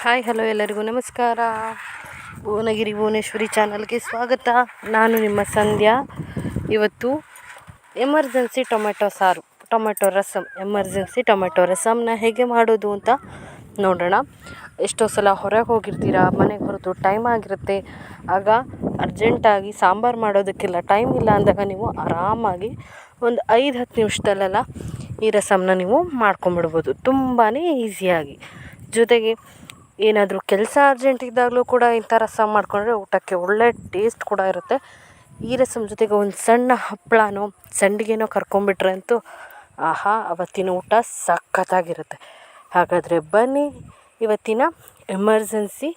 Hi, hello ಎಲ್ಲರಿಗೂ ನಮಸ್ಕಾರ. ಭುವನಗಿರಿ ಭುವನೇಶ್ವರಿ ಚಾನಲ್ಗೆ ಸ್ವಾಗತ. ನಾನು ನಿಮ್ಮ ಸಂಧ್ಯಾ. ಇವತ್ತು ಎಮರ್ಜೆನ್ಸಿ ಟೊಮೆಟೊ ಸಾರು, ಟೊಮೆಟೊ ರಸಮ್ ಎಮರ್ಜೆನ್ಸಿ ಟೊಮೆಟೊ ರಸಮ್ನ ಹೇಗೆ ಮಾಡೋದು ಅಂತ ನೋಡೋಣ. ಎಷ್ಟೋ ಸಲ ಹೊರಗೆ ಹೋಗಿರ್ತೀರ, ಮನೆಗೆ ಹೊರತು ಟೈಮ್ ಆಗಿರುತ್ತೆ. ಆಗ ಅರ್ಜೆಂಟಾಗಿ ಸಾಂಬಾರು ಮಾಡೋದಕ್ಕೆಲ್ಲ ಟೈಮ್ ಇಲ್ಲ ಅಂದಾಗ ನೀವು ಆರಾಮಾಗಿ ಒಂದು ಐದು, ಹತ್ತು ನಿಮಿಷದಲ್ಲೆಲ್ಲ ಈ ರಸಮ್ನ ನೀವು ಮಾಡ್ಕೊಂಬಿಡ್ಬೋದು. ತುಂಬಾ ಈಸಿಯಾಗಿ. ಜೊತೆಗೆ ಏನಾದರೂ ಕೆಲಸ ಅರ್ಜೆಂಟ್ ಇದ್ದಾಗಲೂ ಕೂಡ ಇಂಥ ರಸಮ್ ಮಾಡಿಕೊಂಡ್ರೆ ಊಟಕ್ಕೆ ಒಳ್ಳೆ ಟೇಸ್ಟ್ ಕೂಡ ಇರುತ್ತೆ. ಈ ರಸಮ್ ಜೊತೆಗೆ ಒಂದು ಸಣ್ಣ ಹಪ್ಪಳನೋ ಸಂಡಿಗೆನೋ ಕರ್ಕೊಂಬಿಟ್ರೆ ಅಂತೂ ಆಹಾ, ಅವತ್ತಿನ ಊಟ ಸಖತ್ತಾಗಿರುತ್ತೆ. ಹಾಗಾದರೆ ಬನ್ನಿ, ಇವತ್ತಿನ ಎಮರ್ಜೆನ್ಸಿ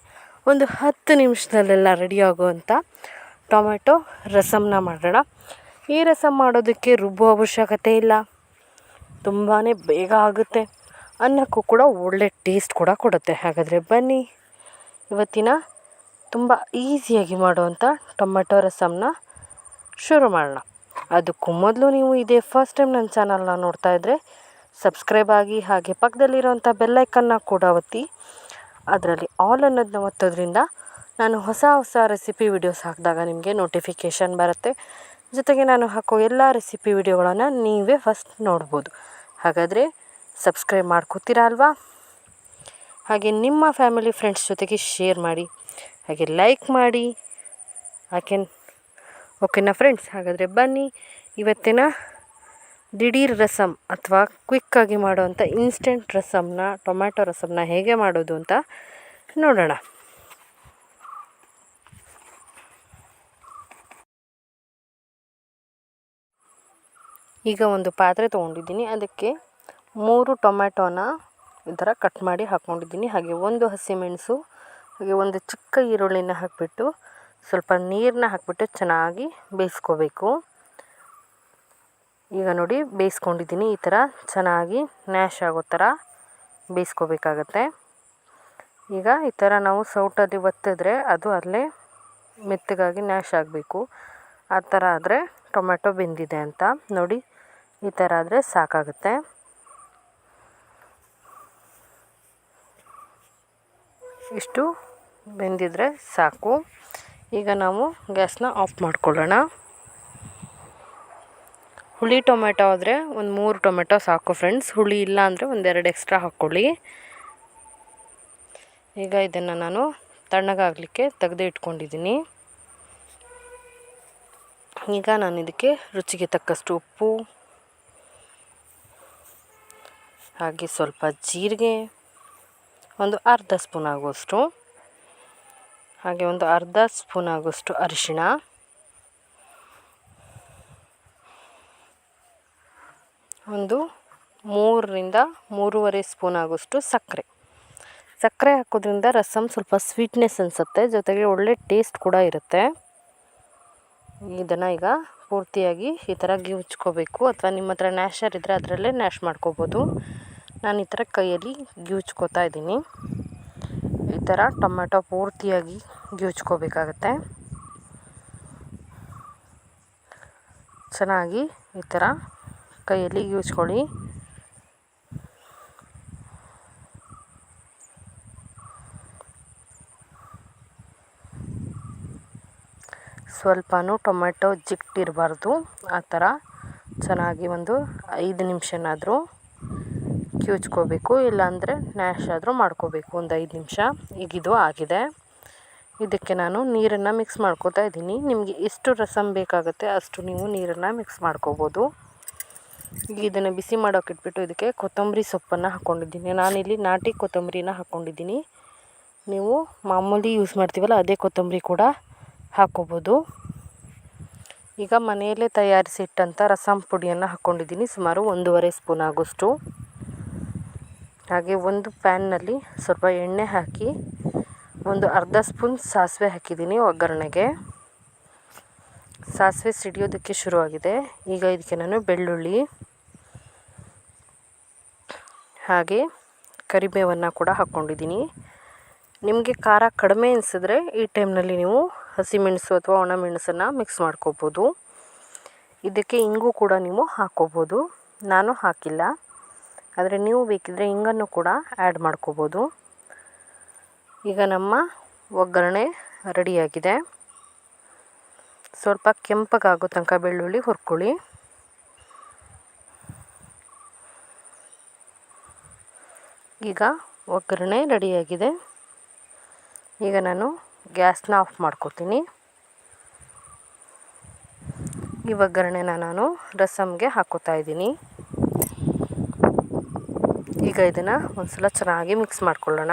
ಒಂದು ಹತ್ತು ನಿಮಿಷದಲ್ಲೆಲ್ಲ ರೆಡಿ ಆಗುವಂಥ ಟೊಮೆಟೊ ರಸಮ್ನ ಮಾಡೋಣ. ಈ ರಸಮ್ ಮಾಡೋದಕ್ಕೆ ರುಬ್ಬೋ ಅವಶ್ಯಕತೆ ಇಲ್ಲ. ತುಂಬಾ ಬೇಗ ಆಗುತ್ತೆ. ಅನ್ನಕ್ಕೂ ಕೂಡ ಒಳ್ಳೆ ಟೇಸ್ಟ್ ಕೂಡ ಕೊಡುತ್ತೆ. ಹಾಗಾದರೆ ಬನ್ನಿ, ಇವತ್ತಿನ ತುಂಬ ಈಸಿಯಾಗಿ ಮಾಡುವಂಥ ಟೊಮೆಟೊ ರಸಮ್ನ ಶುರು ಮಾಡೋಣ. ಅದಕ್ಕೂ ಮೊದಲು ನೀವು ಇದೇ ಫಸ್ಟ್ ಟೈಮ್ ನನ್ನ ಚಾನಲ್ನ ನೋಡ್ತಾ ಇದ್ದರೆ ಸಬ್ಸ್ಕ್ರೈಬ್ ಆಗಿ ಹಾಗೆ ಪಕ್ಕದಲ್ಲಿರೋಂಥ ಬೆಲ್ಲೈಕನ್ನ ಕೂಡ ಒತ್ತಿ. ಅದರಲ್ಲಿ ಆಲ್ ಅನ್ನೋದನ್ನ ಒತ್ತೋದ್ರಿಂದ ನಾನು ಹೊಸ ಹೊಸ ರೆಸಿಪಿ ವಿಡಿಯೋಸ್ ಹಾಕಿದಾಗ ನಿಮಗೆ ನೋಟಿಫಿಕೇಷನ್ ಬರುತ್ತೆ. ಜೊತೆಗೆ ನಾನು ಹಾಕೋ ಎಲ್ಲ ರೆಸಿಪಿ ವಿಡಿಯೋಗಳನ್ನು ನೀವೇ ಫಸ್ಟ್ ನೋಡ್ಬೋದು. ಹಾಗಾದರೆ ಸಬ್ಸ್ಕ್ರೈಬ್ ಮಾಡ್ಕೋತೀರಾ ಅಲ್ವಾ? ಹಾಗೆ ನಿಮ್ಮ ಫ್ಯಾಮಿಲಿ ಫ್ರೆಂಡ್ಸ್ ಜೊತೆಗೆ ಶೇರ್ ಮಾಡಿ, ಹಾಗೆ ಲೈಕ್ ಮಾಡಿ. ಹಾಗೆ ಓಕೆನಾ ಫ್ರೆಂಡ್ಸ್, ಹಾಗಾದರೆ ಬನ್ನಿ. ಇವತ್ತಿನ ದಿಢೀರ್ ರಸಮ್ ಅಥವಾ ಕ್ವಿಕ್ಕಾಗಿ ಮಾಡುವಂಥ ಇನ್ಸ್ಟೆಂಟ್ ರಸಮ್ನ ಟೊಮ್ಯಾಟೊ ರಸಮ್ನ ಹೇಗೆ ಮಾಡೋದು ಅಂತ ನೋಡೋಣ. ಈಗ ಒಂದು ಪಾತ್ರೆ ತೊಗೊಂಡಿದ್ದೀನಿ. ಅದಕ್ಕೆ ಮೂರು ಟೊಮ್ಯಾಟೋನ ಈ ಥರ ಕಟ್ ಮಾಡಿ ಹಾಕ್ಕೊಂಡಿದ್ದೀನಿ. ಹಾಗೆ ಒಂದು ಹಸಿಮೆಣಸು ಹಾಗೆ ಒಂದು ಚಿಕ್ಕ ಈರುಳ್ಳಿನ ಹಾಕಿಬಿಟ್ಟು ಸ್ವಲ್ಪ ನೀರನ್ನ ಹಾಕಿಬಿಟ್ಟು ಚೆನ್ನಾಗಿ ಬೇಯಿಸ್ಕೋಬೇಕು. ಈಗ ನೋಡಿ ಬೇಯಿಸ್ಕೊಂಡಿದ್ದೀನಿ. ಈ ಥರ ಚೆನ್ನಾಗಿ ನ್ಯಾಶ್ ಆಗೋ ಥರ ಬೇಯಿಸ್ಕೋಬೇಕಾಗತ್ತೆ. ಈಗ ಈ ಥರ ನಾವು ಸೌಟಲ್ಲಿ ಒತ್ತಿದ್ರೆ ಅದು ಅಲ್ಲೇ ಮೆತ್ತಗಾಗಿ ನ್ಯಾಶ್ ಆಗಬೇಕು. ಆ ಥರ ಆದರೆ ಟೊಮೆಟೊ ಬೆಂದಿದೆ ಅಂತ. ನೋಡಿ, ಈ ಥರ ಆದರೆ ಸಾಕಾಗುತ್ತೆ. ಇಷ್ಟು ಬೆಂದಿದ್ರೆ ಸಾಕು. ಈಗ ನಾವು ಗ್ಯಾಸ್ನ ಆಫ್ ಮಾಡ್ಕೊಳ್ಳೋಣ. ಹುಳಿ ಟೊಮೆಟೊ ಆದರೆ ಒಂದು ಮೂರು ಟೊಮೆಟೊ ಸಾಕು ಫ್ರೆಂಡ್ಸ್. ಹುಳಿ ಇಲ್ಲ ಅಂದರೆ ಒಂದೆರಡು ಎಕ್ಸ್ಟ್ರಾ ಹಾಕ್ಕೊಳ್ಳಿ. ಈಗ ಇದನ್ನು ನಾನು ತಣ್ಣಗಾಗಲಿಕ್ಕೆ ತೆಗೆದು ಇಟ್ಕೊಂಡಿದ್ದೀನಿ. ಈಗ ನಾನು ಇದಕ್ಕೆ ರುಚಿಗೆ ತಕ್ಕಷ್ಟು ಉಪ್ಪು, ಹಾಗೆ ಸ್ವಲ್ಪ ಜೀರಿಗೆ ಒಂದು ಅರ್ಧ ಸ್ಪೂನ್ ಆಗುವಷ್ಟು ಹಾಗೆ ಒಂದು ಅರ್ಧ ಸ್ಪೂನ್ ಆಗುವಷ್ಟು ಅರಿಶಿಣ. ಒಂದು ಮೂರರಿಂದ ಮೂರುವರೆ ಸ್ಪೂನ್ ಆಗುವಷ್ಟು ಸಕ್ಕರೆ. ಸಕ್ಕರೆ ಹಾಕೋದ್ರಿಂದ ರಸಮ್ ಸ್ವಲ್ಪ ಸ್ವೀಟ್ನೆಸ್ ಅನಿಸುತ್ತೆ, ಜೊತೆಗೆ ಒಳ್ಳೆ ಟೇಸ್ಟ್ ಕೂಡ ಇರುತ್ತೆ. ಇದನ್ನು ಈಗ ಪೂರ್ತಿಯಾಗಿ ಈ ಥರ ಗಿವ್ಚ್ಕೋಬೇಕು ಅಥವಾ ನಿಮ್ಮ ಹತ್ರ ನ್ಯಾಶರ್ ಇದ್ದರೆ ಅದರಲ್ಲೇ ನ್ಯಾಶ್ ಮಾಡ್ಕೋಬೋದು. ನಾನು ಈ ಥರ ಕೈಯಲ್ಲಿ ಗಿವ್ಚ್ಕೋತಾ ಇದ್ದೀನಿ. ಈ ಥರ ಟೊಮೆಟೊ ಪೂರ್ತಿಯಾಗಿ ಗೀಚ್ಕೋಬೇಕಾಗತ್ತೆ. ಚೆನ್ನಾಗಿ ಈ ಥರ ಕೈಯಲ್ಲಿ ಗೀಚ್ಕೊಳ್ಳಿ. ಸ್ವಲ್ಪನೂ ಟೊಮೆಟೊ ಜಿಗ್ಟಿರಬಾರ್ದು ಆ ಥರ ಚೆನ್ನಾಗಿ ಒಂದು ಐದು ನಿಮಿಷನಾದರೂ ಕಿವುಚ್ಕೋಬೇಕು ಇಲ್ಲಾಂದರೆ ನ್ಯಾಶ್ ಆದರೂ ಮಾಡ್ಕೋಬೇಕು. ಒಂದು ಐದು ನಿಮಿಷ. ಈಗ ಇದು ಆಗಿದೆ. ಇದಕ್ಕೆ ನಾನು ನೀರನ್ನು ಮಿಕ್ಸ್ ಮಾಡ್ಕೋತಾ ಇದ್ದೀನಿ. ನಿಮಗೆ ಎಷ್ಟು ರಸಮ್ ಬೇಕಾಗುತ್ತೆ ಅಷ್ಟು ನೀವು ನೀರನ್ನು ಮಿಕ್ಸ್ ಮಾಡ್ಕೋಬೋದು. ಈಗ ಇದನ್ನು ಬಿಸಿ ಮಾಡೋಕೆ ಇಟ್ಬಿಟ್ಟು ಇದಕ್ಕೆ ಕೊತ್ತಂಬರಿ ಸೊಪ್ಪನ್ನು ಹಾಕ್ಕೊಂಡಿದ್ದೀನಿ ನಾನಿಲ್ಲಿ ನಾಟಿ ಕೊತ್ತಂಬರಿನ ಹಾಕ್ಕೊಂಡಿದ್ದೀನಿ ನೀವು ಮಾಮೂಲಿ ಯೂಸ್ ಮಾಡ್ತೀವಲ್ಲ, ಅದೇ ಕೊತ್ತಂಬರಿ ಕೂಡ ಹಾಕ್ಕೋಬೋದು ಈಗ ಮನೆಯಲ್ಲೇ ತಯಾರಿಸಿಟ್ಟಂಥ ರಸಂ ಪುಡಿಯನ್ನು ಹಾಕ್ಕೊಂಡಿದ್ದೀನಿ ಸುಮಾರು ಒಂದೂವರೆ ಸ್ಪೂನ್ ಆಗೋಷ್ಟು. ಹಾಗೆ ಒಂದು ಪ್ಯಾನ್ನಲ್ಲಿ ಸ್ವಲ್ಪ ಎಣ್ಣೆ ಹಾಕಿ ಒಂದು ಅರ್ಧ ಸ್ಪೂನ್ ಸಾಸಿವೆ ಹಾಕಿದ್ದೀನಿ ಒಗ್ಗರಣೆಗೆ. ಸಾಸಿವೆ ಸಿಡಿಯೋದಕ್ಕೆ ಶುರುವಾಗಿದೆ. ಈಗ ಇದಕ್ಕೆ ನಾನು ಬೆಳ್ಳುಳ್ಳಿ, ಹಾಗೆ ಕರಿಬೇವನ್ನು ಕೂಡ ಹಾಕ್ಕೊಂಡಿದ್ದೀನಿ. ನಿಮಗೆ ಖಾರ ಕಡಿಮೆ ಅನಿಸಿದ್ರೆ ಈ ಟೈಮ್ನಲ್ಲಿ ನೀವು ಹಸಿಮೆಣಸು ಅಥವಾ ಒಣಮೆಣಸನ್ನು ಮಿಕ್ಸ್ ಮಾಡ್ಕೋಬೋದು. ಇದಕ್ಕೆ ಇಂಗು ಕೂಡ ನೀವು ಹಾಕ್ಕೋಬೋದು. ನಾನು ಹಾಕಿಲ್ಲ. ಆದರೆ ನೀವು ಬೇಕಿದ್ದರೆ ಹಿಂಗನ್ನು ಕೂಡ ಆ್ಯಡ್ ಮಾಡ್ಕೋಬೋದು. ಈಗ ನಮ್ಮ ಒಗ್ಗರಣೆ ರೆಡಿಯಾಗಿದೆ. ಸ್ವಲ್ಪ ಕೆಂಪಗಾಗೋ ತನಕ ಬೆಳ್ಳುಳ್ಳಿ, ಹುರ್ಕೊಳ್ಳಿ. ಈಗ ಒಗ್ಗರಣೆ ರೆಡಿಯಾಗಿದೆ. ಈಗ ನಾನು ಗ್ಯಾಸ್ನ ಆಫ್ ಮಾಡ್ಕೋತೀನಿ. ಈ ಒಗ್ಗರಣೆನ ನಾನು ರಸಮ್ಗೆ ಹಾಕೋತಾ ಇದ್ದೀನಿ. ಈಗ ಇದನ್ನು ಒಂದ್ಸಲ ಚೆನ್ನಾಗಿ ಮಿಕ್ಸ್ ಮಾಡ್ಕೊಳ್ಳೋಣ.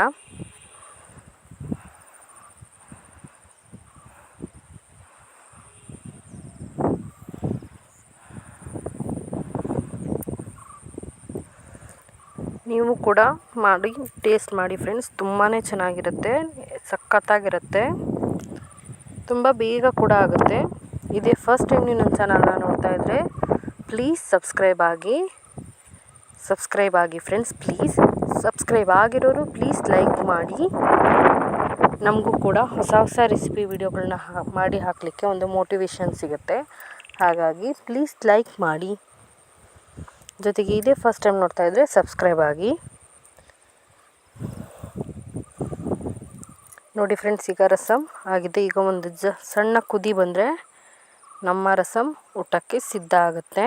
ನೀವು ಕೂಡ ಮಾಡಿ ಟೇಸ್ಟ್ ಮಾಡಿ ಫ್ರೆಂಡ್ಸ್ ತುಂಬಾ ಚೆನ್ನಾಗಿರುತ್ತೆ, ಸಖತ್ತಾಗಿರುತ್ತೆ. ತುಂಬ ಬೇಗ ಕೂಡ ಆಗುತ್ತೆ. ಇದೇ ಫಸ್ಟ್ ಟೈಮ್ ನೀವು ನನ್ನ ಚಾನಲ್ನ ನೋಡ್ತಾ ಇದ್ದರೆ ಪ್ಲೀಸ್ ಸಬ್ಸ್ಕ್ರೈಬ್ ಆಗಿ. ಸಬ್ಸ್ಕ್ರೈಬ್ ಆಗಿ ಫ್ರೆಂಡ್ಸ್ ಪ್ಲೀಸ್ ಸಬ್ಸ್ಕ್ರೈಬ್ ಆಗಿರೋರು ಪ್ಲೀಸ್ ಲೈಕ್ ಮಾಡಿ. ನಮಗೂ ಕೂಡ ಹೊಸ ಹೊಸ ರೆಸಿಪಿ ವಿಡಿಯೋಗಳನ್ನ ಮಾಡಿ ಹಾಕಲಿಕ್ಕೆ ಒಂದು ಮೋಟಿವೇಶನ್ ಸಿಗುತ್ತೆ. ಹಾಗಾಗಿ ಪ್ಲೀಸ್ ಲೈಕ್ ಮಾಡಿ. ಜೊತೆಗೆ ಇದೇ ಫಸ್ಟ್ ಟೈಮ್ ನೋಡ್ತಾ ಇದ್ದರೆ ಸಬ್ಸ್ಕ್ರೈಬ್ ಆಗಿ. ನೋಡಿ ಫ್ರೆಂಡ್ಸ್ ಈಗ ರಸಮ್ ಆಗಿದೆ. ಈಗ ಒಂದು ಜ, ಸಣ್ಣ ಕುದಿ ಬಂದರೆ ನಮ್ಮ ರಸಮ್ ಊಟಕ್ಕೆ ಸಿದ್ಧ ಆಗುತ್ತೆ.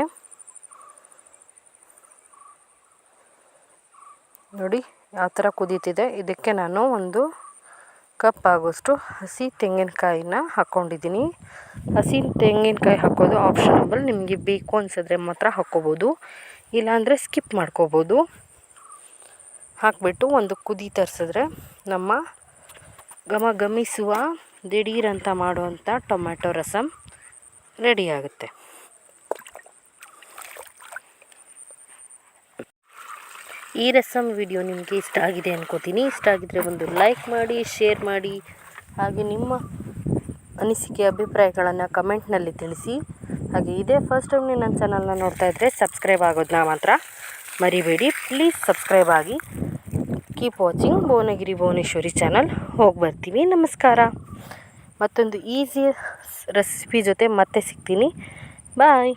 ನೋಡಿ, ಯಾವ ಥರ ಕುದೀತಿದೆ. ಇದಕ್ಕೆ ನಾನು ಒಂದು ಕಪ್ ಆಗೋಷ್ಟು ಹಸಿ ತೆಂಗಿನಕಾಯಿನ ಹಾಕ್ಕೊಂಡಿದ್ದೀನಿ ಹಸಿ ತೆಂಗಿನಕಾಯಿ ಹಾಕೋದು ಆಪ್ಷನಬಲ್ ನಿಮಗೆ ಬೇಕು ಅನಿಸಿದ್ರೆ ಮಾತ್ರ ಹಾಕ್ಕೋಬೋದು ಇಲ್ಲಾಂದರೆ ಸ್ಕಿಪ್ ಮಾಡ್ಕೋಬೋದು. ಹಾಕಿಬಿಟ್ಟು ಒಂದು ಕುದಿ ತರಿಸಿದ್ರೆ ನಮ್ಮ ಘಮ ಗಮಿಸುವ ದಿಢೀರಂತ ಮಾಡುವಂಥ ಟೊಮ್ಯಾಟೊ ರಸಮ್ ರೆಡಿ ಈ ರಸಮ್ ವಿಡಿಯೋ ನಿಮಗೆ ಇಷ್ಟ ಆಗಿದೆ ಅನ್ಕೋತೀನಿ. ಇಷ್ಟ ಆಗಿದ್ರೆ ಒಂದು ಲೈಕ್ ಮಾಡಿ ಶೇರ್ ಮಾಡಿ, ಹಾಗೆ ನಿಮ್ಮ ಅನಿಸಿಕೆ, ಅಭಿಪ್ರಾಯಗಳನ್ನು ಕಮೆಂಟ್ನಲ್ಲಿ ತಿಳಿಸಿ. ಹಾಗೆ ಇದೇ ಫಸ್ಟ್ ಟೈಮ್ ನೀವು ನನ್ನ ಚಾನಲ್ನ ನೋಡ್ತಾ ಇದ್ದರೆ ಸಬ್ಸ್ಕ್ರೈಬ್ ಆಗೋದನ್ನ ಮಾತ್ರ ಮರಿಬೇಡಿ. ಪ್ಲೀಸ್ ಸಬ್ಸ್ಕ್ರೈಬ್ ಆಗಿ. Keep watching Bhuvanagiri Bhuvaneshwari channel ಹೋಗಿ ಬರ್ತೀವಿ ನಮಸ್ಕಾರ. ಮತ್ತೊಂದು ಈಸಿ ರೆಸಿಪಿ ಜೊತೆ ಮತ್ತೆ ಸಿಗ್ತೀನಿ. ಬಾಯ್